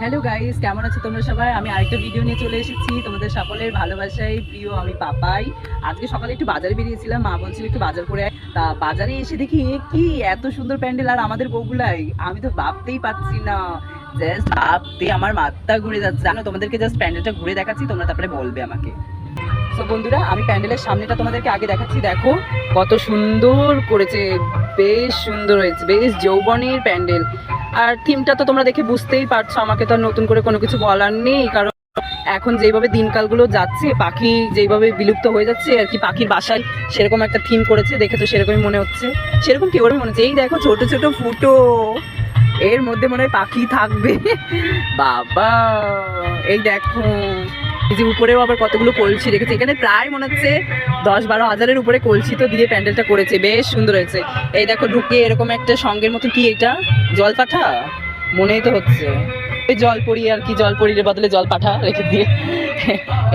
Hello guys কেমন আছো তোমরা সবাই? আমি আরেকটা ভিডিও নিয়ে চলে এসেছি। তোমাদের সকলের ভালোবাসায় প্রিয় আমি পাপাই। আজকে সকালে একটু বাজারে বেরিয়েছিলাম। মা বলছিল একটু বাজার করে তা বাজারে এসে দেখি কি এত সুন্দর প্যান্ডেল আর আমাদের বগুলাই আমি তো ভাবতেই পারছি না। জাস্ট ভাবতে আমার মাথা ঘুরে যাচ্ছে। জানো তোমাদেরকে জাস্ট প্যান্ডেলটা ঘুরে দেখাচ্ছি। তোমরা তারপরে বলবে আমাকে। তো বন্ধুরা, আমি প্যান্ডেলের সামনেটা তোমাদেরকে আগে দেখাচ্ছি। দেখো, কত সুন্দর করেছে। বেশ সুন্দর হয়েছে। বেশ যৌবনের প্যান্ডেল। আর থিমটা তো তোমরা দেখে বুঝতেই পারছ, আমাকে তো আর নতুন করে কোনো কিছু বলার নেই, কারণ এখন যেভাবে দিনকালগুলো যাচ্ছে, পাখি যেভাবে বিলুপ্ত হয়ে যাচ্ছে, আর কি পাখির বাসায় সেরকম একটা থিম করেছে, দেখে তো সেরকমই মনে হচ্ছে। সেরকম কি মনে হচ্ছে? এই দেখো ছোট ছোট ফুটো, এর মধ্যে মনে হয় পাখি থাকবে। বাবা, এই দেখো। এই যে উপরেও আবার কতগুলো কলসি রেখেছে। এখানে প্রায় মনে হচ্ছে দশ বারো হাজারের উপরে কলসি তো দিয়ে প্যান্ডেলটা করেছে। বেশ সুন্দর হয়েছে। এই দেখো ঢুকে এরকম একটা সঙ্গের মতো কি এটা? জল পাঠা? মনেই তো হচ্ছে। এই জল পড়ি আর কি, জল পরির বদলে জল পাঠা রেখে দিয়ে।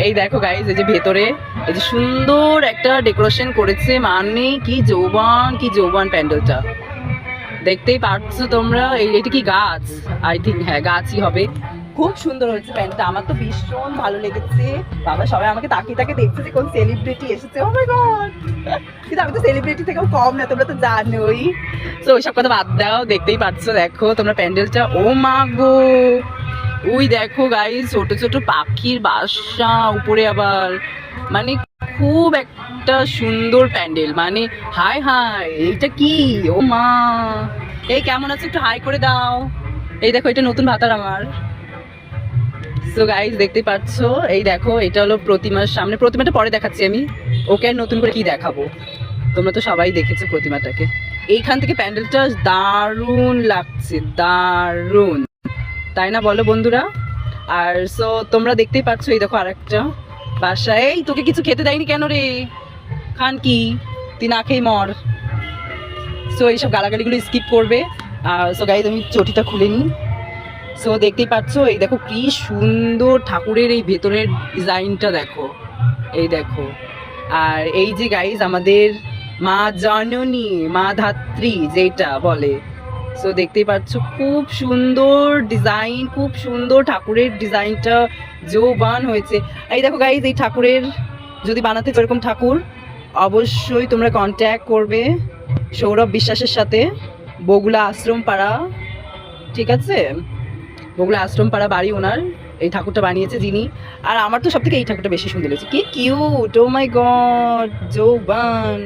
এই দেখো গাইজ এই যে ভেতরে, এই যে সুন্দর একটা ডেকোরেশন করেছে মানে কি যৌবন কি যৌবন প্যান্ডেলটা। দেখতেই পারছ তোমরা, এই এটা কি গাছ? আই থিঙ্ক হ্যাঁ গাছই হবে। খুব সুন্দর হয়েছে প্যান্টটা। আমার তো ভীষণ ভালো লেগেছে। বাবা সবাই আমাকে তাকিয়ে তাকিয়ে দেখছে যে কোন সেলিব্রিটি এসেছে। গড কিন্তু আমি তো সেলিব্রিটি থেকেও কম না, তোমরা তো জানোই। তো ওইসব কথা বাদ দাও, দেখতেই পাচ্ছ, দেখো, তোমরা প্যান্ডেলটা। ও মা গো ওই দেখো গাই ছোট ছোট পাখির বাসা, উপরে আবার মানে খুব একটা সুন্দর প্যান্ডেল। মানে হাই হাই, এইটা কি? ও মা! এই কেমন আছে? একটু হাই করে দাও। এই দেখো, এটা নতুন ভাতার আমার। সো গাইজ দেখতে পাচ্ছ? এই দেখো, এটা হলো প্রতিমার সামনে। প্রতিমাটা পরে দেখাচ্ছি আমি। ওকে আর নতুন করে কি দেখাবো? তোমরা তো সবাই দেখেছ প্রতিমাটাকে। এইখান থেকে প্যান্ডেলটা দারুণ লাগছে, দারুণ। তাই না বলো বন্ধুরা? আর সো তোমরা দেখতেই পাচ্ছ, এই দেখো আরেকটা বাসা। এই, তোকে কিছু খেতে দেয়নি কেন রে? খান কি? তুই না খেয়ে মর। সো এইসব গালাগালিগুলো স্কিপ করবে। আর সো গাইজ আমি চটিটা খুলে নিই। সো দেখতেই পাচ্ছ, এই দেখো কি সুন্দর ঠাকুরের এই ভেতরের ডিজাইনটা দেখো। এই দেখো। আর এই যে গাইজ আমাদের মা জননী, মা ধাত্রী যেটা বলে। সো দেখতেই পাচ্ছ, খুব সুন্দর ডিজাইন খুব সুন্দর ঠাকুরের ডিজাইনটা যৌবান হয়েছে। এই দেখো গাইজ এই ঠাকুরের যদি বানাতে এরকম ঠাকুর, অবশ্যই তোমরা কন্ট্যাক্ট করবে সৌরভ বিশ্বাসের সাথে বগুলা আশ্রম পাড়া ঠিক আছে? বগুলা আশ্রম পাড়া বাড়ি ওনার, এই ঠাকুরটা বানিয়েছে যিনি। আর আমার তো সব থেকে এই ঠাকুরটা বেশি সুন্দর লেগেছে। কি কিউট ও মাই গড যৌবান!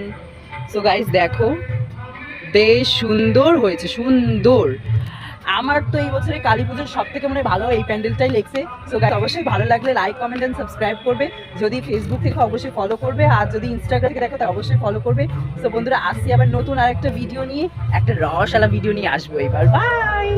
সো গাইস দেখো, বেশ সুন্দর হয়েছে, সুন্দর। আমার তো এই বছরে কালী পুজোর সব থেকে মানে ভালো এই প্যান্ডেলটাই লেগছে। সো গাইস অবশ্যই ভালো লাগলে লাইক কমেন্ট এন্ড সাবস্ক্রাইব করবে। যদি ফেসবুক থেকে অবশ্যই ফলো করবে, আর যদি ইনস্টাগ্রাম থেকে দেখো, তাহলে অবশ্যই ফলো করবে। সো বন্ধুরা, আসছি আবার নতুন আরেকটা ভিডিও নিয়ে, একটা রসালা ভিডিও নিয়ে আসব এবার। বাই